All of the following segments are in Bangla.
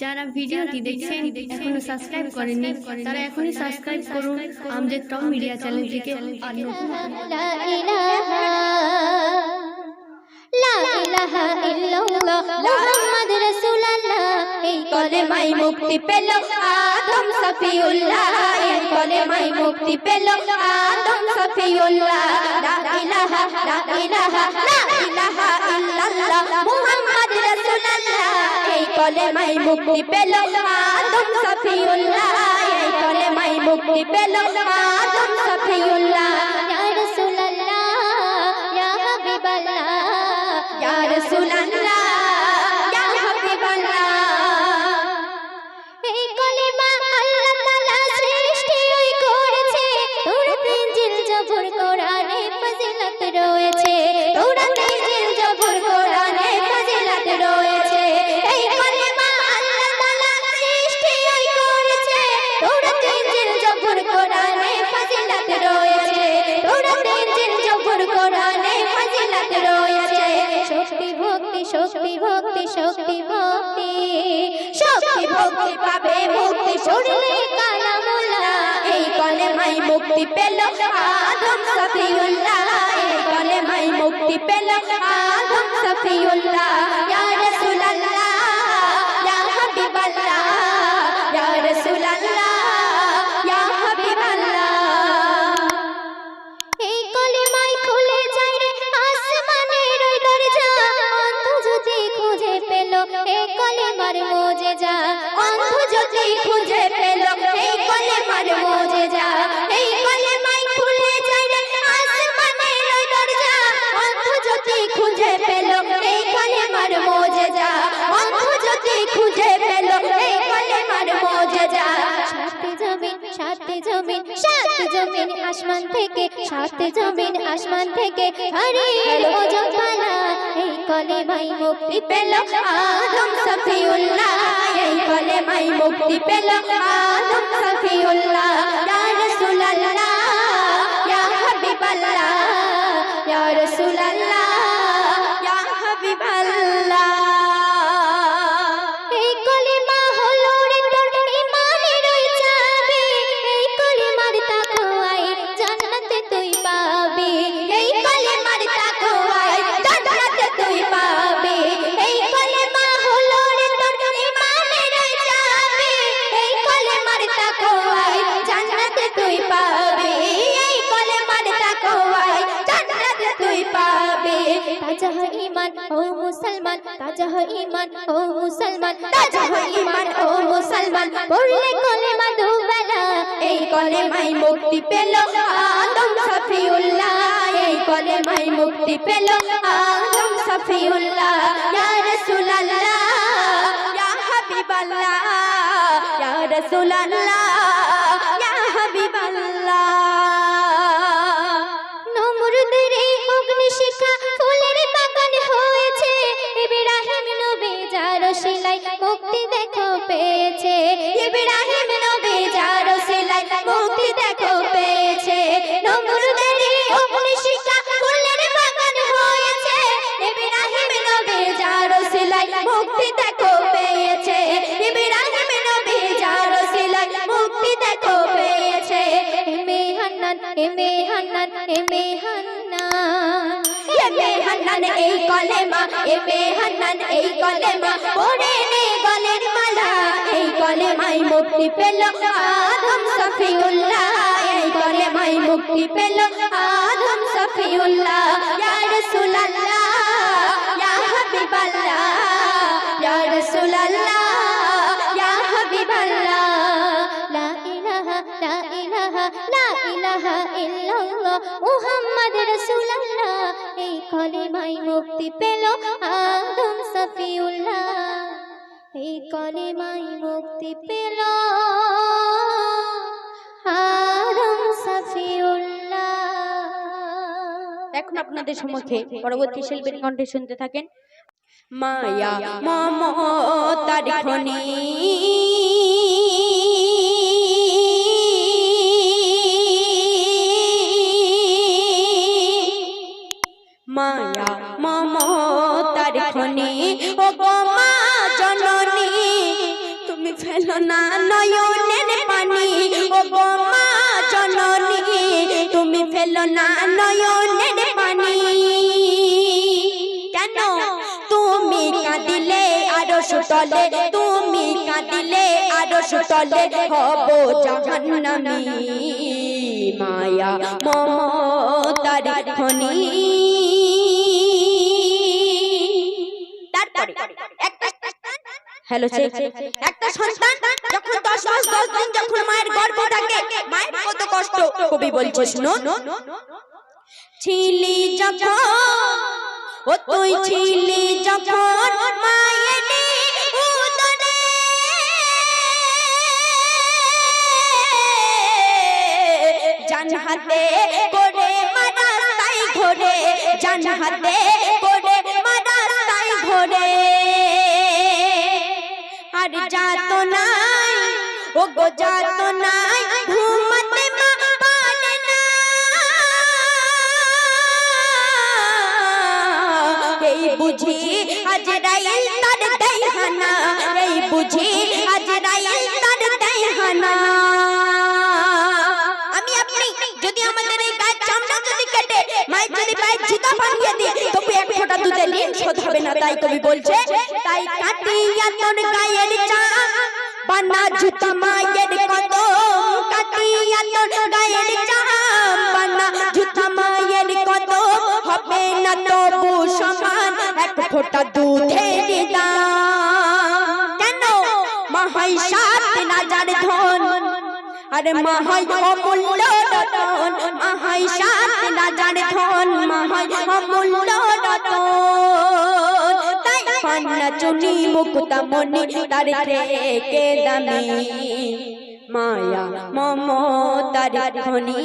যারা ভিডিওটি দেখছেন এখনও সাবস্ক্রাইব করেননি তারা এখনই সাবস্ক্রাইব করুন আমাদের টপ মিডিয়া চ্যানেলটিকে আর নতুন লা ইলাহা লা ইলাহা ইল্লাল্লাহ মুহাম্মদ রাসূলুল্লাহ এই কলেমায় মুক্তি পেল আদম সফিউল্লাহ এই কলেমায় মুক্তি পেল আদম সফিউল্লাহ লা ইলাহা লা ইলাহা লা ইলাহা ইল্লাল্লাহ মুহাম্মদ রাসূলুল্লাহ এই কলেমায় মুক্তি পেল আদম সফিউল্লাহ। এই কলেমায় মুক্তি পেল আদম সফিউল্লাহ। ইয়া রাসূলুল্লাহ ইয়া হাবিবাল্লাহ। ইয়া রাসূলুল্লাহ। শক্তি, ভক্তি শক্তি ভক্তি। শক্তি, ভক্তি পাবে মুক্তি। শরীরে কালামুল্লা এই কলে মাই মুক্তি পেল আদম সফিউল্লাহ। এই কলে মাই মুক্তি পেল আদম সফিউল্লাহ। ইয়া রাসূলুল্লাহ, ইয়া হাবিবাল্লাহ। জমিন আসমান থেকে সাত জমিন আসমান থেকে, হারিয়ে ওজন পালা এই কলে ভাই মুক্তি পেল আদম সফিউল্লাহ, এই কলে ভাই মুক্তি পেল আদম সফিউল্লাহ। তাজা ঈমান ও মুসলমান তাজা ঈমান ও মুসলমান পড়লে কলেমা দুবেলা এই কলেমাই মুক্তি হান্নান এমে হান্নান এমে হান্নান। এমে হান্নান এই কলেমা, এমে হান্নান এই কলেমা, পড়ে নে গলের মালা। এই কলেমাই মুক্তি পেল আদম সফিউল্লাহ এই কলেমাই মুক্তি পেল আদম সফিউল্লাহ ইয়া রাসূলুল্লাহ। ইলাহা ইল্লাল্লাহ মুহাম্মদ রাসূলুল্লাহ। এই কলেমাই মুক্তি পেল আদম সফিউল্লাহ। এই কলেমাই মুক্তি পেল আদম সফিউল্লাহ। এখন আপনাদের সম্মুখে পরবর্তী শিল্পীর কণ্ঠে শুনতে থাকেন। মায়া মমতার খনি। না নয়নের পানি। ও মা জননী, তুমি ফেলো না নয়নের পানি। কেন তুমি কাঁদিলে আরও সুতলে? তুমি কাঁদিলে আরও সুতলে হব জাহান্নামী। মায়া, মমতার খনি হ্যালো একটা সন্তান যখন দশ মাস দশ দিন যখন মায়ের গর্ভে থাকে মায়ের কত কষ্ট? কবি বলছে শুনুন ছিলি যখন ও তুই ছিলি যখন মায়ের উদরে। জান হাতে করে মারা তাই ঘোরে। জান হাতে আর যাত নাই ও গো যাত নাই ঘুমাতে মা পারে না এই বুঝি আজ রাইল তার দেহানা এই বুঝি আজ রাইল তার দেহানা আমি আপনি যদি আমাদের এই গায়ের চামড়া যদি কেটে মায়ের যদি পায়ের জুতা বানিয়ে দিই তবু এক ফোঁটা দুধের ঋণ শোধ হবে না, তাই কবি বলছে, তাই কাটিয়া তোর গায়ের চাম বানা জুতা মায়ের কদম, কাটিয়া তোর গায়ের চাম বানা জুতা মায়ের কদম, হবে না তবু সমান, এক ফোঁটা দুধের দাম। কেন? মহাই সাত রাজার ধন, আরে মহাই অমূল্য রতন মহাই সাত রাজার ধন, মহাই অমূল্য রতন। পান্না চুনি মুকুতা মনি, তার থেকে দামি। মায়া মমতার খনি।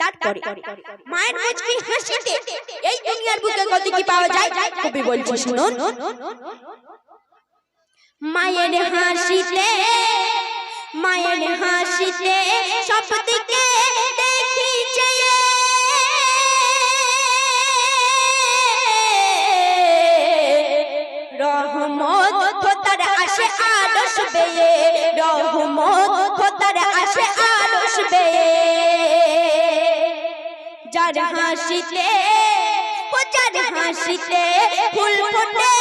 তারপরে মায়ের হাসিতে? এই দুনিয়ার বুকে কত কি পাওয়া যায়? কবি বলছি, শুনুন। মায়ের হাসিতে মায়ের হাসিতে সব দিকে দেখি চেয়ে আসে আরশ বেয়ে রহমত খোতার আসে আরশ বেয়ে যার হাসিতে, ও যার হাসিতে ফুল ফোটে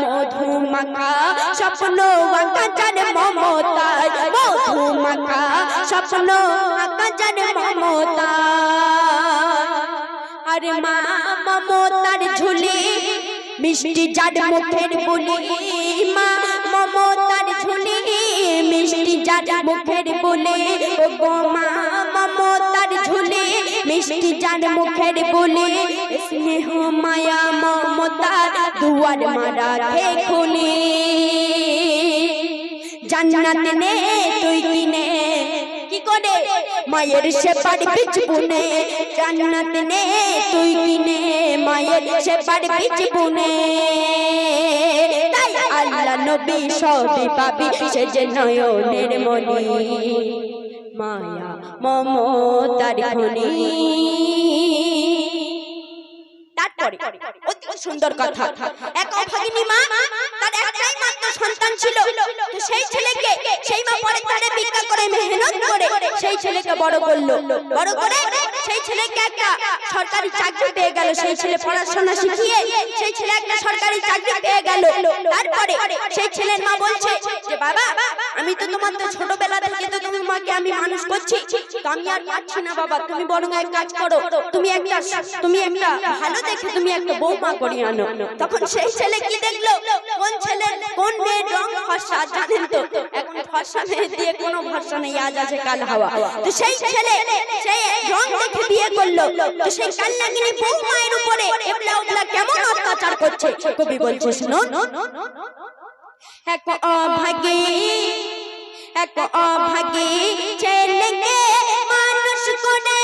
মধুমাখা, স্বপ্ন আঁকা যার মমতায় মধুমাখা, স্বপ্ন আঁকা যার মমতা। আরে মা মমতার ঝুলি, মিষ্টি যার মুখের বলি। মা মমতার ঝুলি, মিষ্টি যার মুখের বলে। ও গো মা মমতার ঝুলি, মিষ্টি যার মুখের বলে। স্নেহ মায়া মমতা, দুয়ার মারা খে খুলি জান্নাত নে, তুই কিনে করে মায়ের সেবার বীজ বুনে, জান্নাত নে, তুই কিনে। মায়ের সেবার বীজ বুনে। তাই আল্লাহ নবী সবই পাবি, সে যে নয়নের মনি মায়া, মমতার খনি তারপরে, অতি সুন্দর কথা। এক অভাগিনী মা সন্তান ছিল, তো সেই ছেলেকে সেই মা পরে তারে ভিক্ষা করে মেহনত করে, সেই ছেলেকে বড় করল। বড় করে সেই ছেলেকে একটা সরকারি চাকরি পেয়ে গেল, সেই ছেলে পড়াশোনা শিখিয়ে সেই ছেলে একটা সরকারি চাকরি পেয়ে গেল। তারপরে সেই ছেলের মা বলছে যে, বাবা, আমি তো তোমার তো ছোটবেলা থেকে তো তুমি মাকে আমি মানুষ করছি। তো আমি আর পারছি না বাবা, তুমি বরং এক কাজ করো। তুমি একটা তুমি একটা ভালো দেখে তুমি একটা বৌমা করিয়ে আনো। তখন সেই ছেলে কি দেখল? কোন ছেলে কোন মেয়ের রং ফর্সা জানেন তো? এখন ফর্সা মেয়ে দিয়ে কোনো ভরসা নেই, আজ আছে, কাল হাওয়া। তো সেই ছেলে, সেই রং দেখে বিয়ে করল। তো সেই কাল্লাগিনী বৌমায়ের উপরে এবলা উবলা কেমন অত্যাচার করছে? কবি বলছে শুনুন এক অভাগী এক অভাগী ছেলেকে মানুষ করে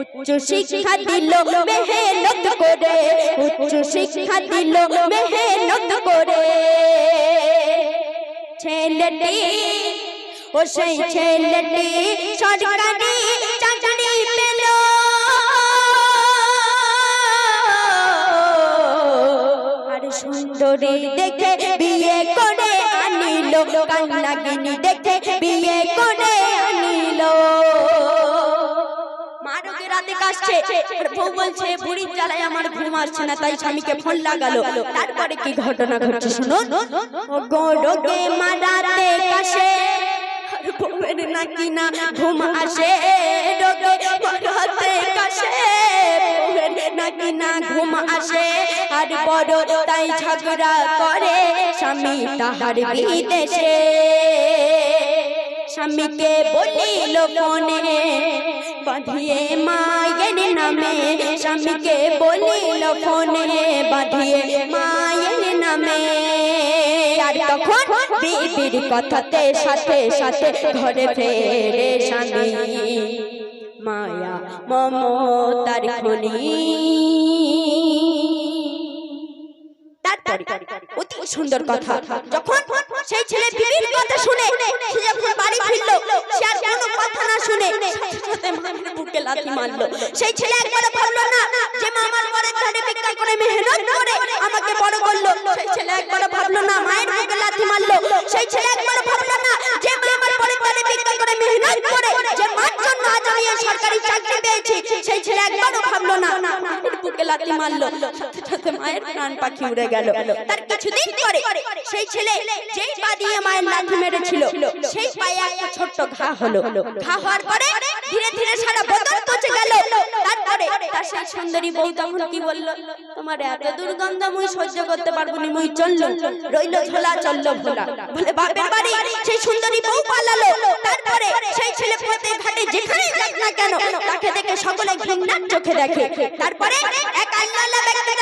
উচ্চ শিক্ষা দিল, মেহনত করে, উচ্চ শিক্ষা দিল, মেহনত করে। ছেলেটি, ও সেই ছেলেটি সরকারি চাকরি পেল। আর সুন্দরী দেখে বিয়ে করে আনিল, কান্নাগিনী দেখে আর বউ বলছে, বুড়ির জ্বালায় আমার ঘুম আসছে না, তাই স্বামীকে ফোন লাগালো। তারপরে কি ঘটনা ঘটছে কাশে বউয়ের নাকি না ঘুম আসে। নাকি না ঘুম আসে। আর বড় তাই ঝগড়া করে, স্বামী তাহার বিদেশে। স্বামীকে বলিল ফোনে বাঁধিয়ে মায়ের নামে স্বামীকে বলিল, ফোনে বাঁধিয়ে মায়ের নামে। আর তখন বিবির কথাতে সাথে সাথে ঘরে ফেরে স্বামী মায়া, মমতার খনি। তারপরে অতি সুন্দর কথা। যখন সেই ছেলে বিবির কথা শুনে সে যখন বাড়ি ফিরলো সে আর কোনো কথা না শুনে সাথে সাথে মায়ের বুকে লাথি মারলো। সেই ছেলে একবার ভাবলো না যে মা আমার পরের ধারে ভিক্ষা করে মেহনত করে আমাকে বড় করল। সেই ছেলে একবার ভাবলো না মায়ের বুকে লাথি মারলো। সেই ছেলে একবার ভাবলো না যে মা আমার পরের ধারে ভিক্ষা করে মেহনত করে যে মার জন্য আজ আমি এই সরকারি চাকরি পেয়েছি, সেই ছেলে একবারও ভাবলো না। বুকে লাথি মারলো, সাথে সাথে মায়ের প্রাণ পাখি উড়ে গেল। তার কিছুদিন পরে সেই ছেলে যেই পা দিয়ে মায়ের লাথি মেরেছিল, সেই পায়ে একটা ছোট্ট ঘা হলো। ঘা হওয়ার পরে ধীরে ধীরে সারা বদন পচে গেল। তারপরে তার সেই সুন্দরী বউ তখন কি বলল, তোমার এত দুর্গন্ধ মুই সহ্য করতে পারব নি, মুই চলল রইল ঝোলা, চলল ভোলা। বলে বাপের বাড়ি সেই সুন্দরী বউ পালালো। তারপরে সেই ছেলে পথে ঘাটে যেখানে না কেন? তাকে দেখে সকলে ঘৃণার চোখে দেখে। তারপরে এক ব্যক্তি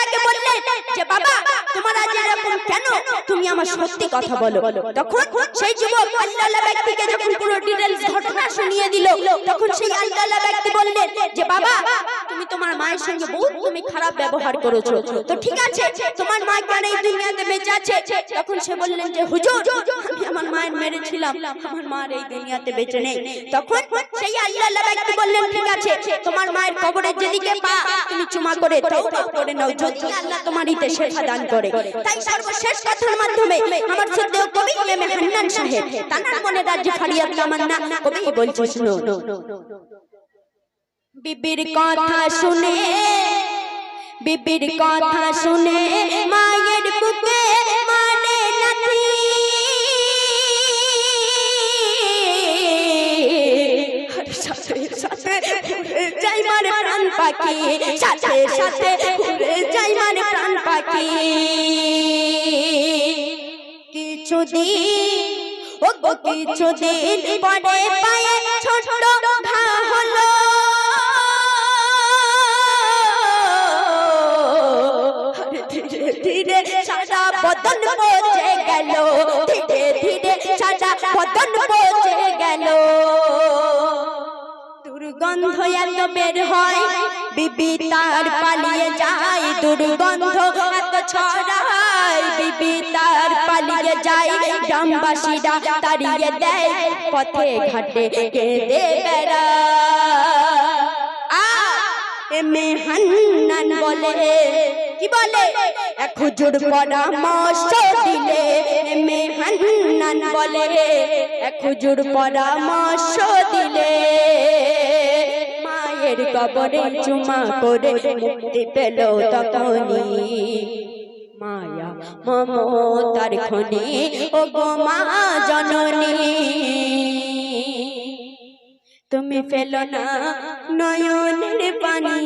তাকে বললেন যে তোমার মায়ের কবরের যেদিকে পা তুমি চুমা করে তওবা করে নাও যদি আল্লাহ তোমার ইতে শেফা দান করে। তাই সর্বশেষ কথার মাধ্যমে আমার শ্রদ্ধেয় কবি এম হান্নান সাহেব তানার মনে রাজ্য ফারিয়াদ তামান্না কবি বলছে শুনো বিবির কথা শুনে বিবির কথা শুনে মায়ের বুকে যাই মানে প্রাণ পাখি, সাথে সাথে উড়ে যাই মানে প্রাণ পাখি। কিছুদিন পরে পায়ে ছোট ঘা হলো। ধীরে ধীরে সারা বদন পচে গেল, ধীরে ধীরে সারা বদন পচে গেল। দুর্গন্ধ এত বের হয়। বিবি তার পালিয়ে যায়, দুর্গন্ধ এত ছড়ায়। বিবি তার পালিয়ে যায়, গ্রামবাসীরা তাড়িয়ে দেয়, পথে ঘাটে কেঁদে বেড়া বলে, কি বলে? হুজুর পরামর্শ দিলে এমে হান্নান বলে, এক হুজুর পরামর্শ দিলে। কবরে চুমা করে মুক্তি পেল তখনই। মায়া মমতার খনি, ও গো জননী। তুমি ফেলো না নয়নের পানি।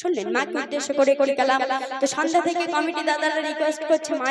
শুনলেন মাকে উদ্দেশ্য করে করে গেলাম তো সন্ধ্যা থেকে কমিটি দাদারা রিকোয়েস্ট করছে, মাই